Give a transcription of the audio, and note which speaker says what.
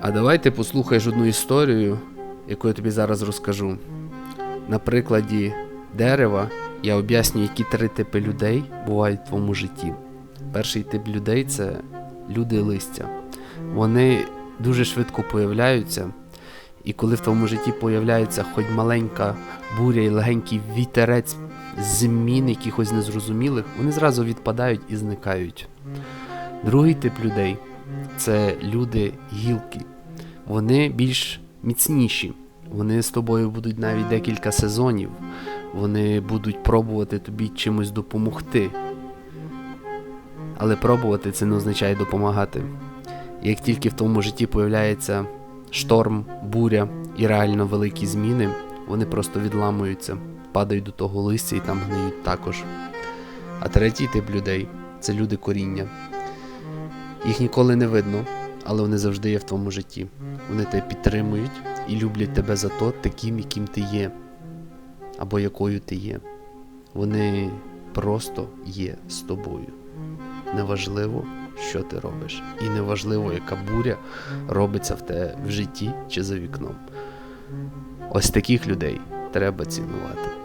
Speaker 1: А давай ти послухаєш одну історію, яку я тобі зараз розкажу. На прикладі дерева я об'яснюю, які три типи людей бувають в твоєму житті. Перший тип людей це люди листя. Вони дуже швидко появляються, і коли в твоєму житті появляється хоч маленька буря і легенький вітерець змін якихось незрозумілих, вони зразу відпадають і зникають. Другий тип людей це люди гілки. Вони більш міцніші. Вони з тобою будуть навіть декілька сезонів. Вони будуть пробувати тобі чимось допомогти. Але пробувати це не означає допомагати. Як тільки в твоєму житті появляється шторм, буря і реально великі зміни, вони просто відламуються, падають до того листя і там гниють також. А третій тип людей це люди коріння. Їх ніколи не видно, але вони завжди є в твоєму житті. Вони тебе підтримують і люблять тебе за то, таким, яким ти є, або якою ти є. Вони просто є з тобою. Неважливо, що ти робиш, і неважливо, яка буря робиться в тебе в житті чи за вікном. Ось таких людей треба цінувати.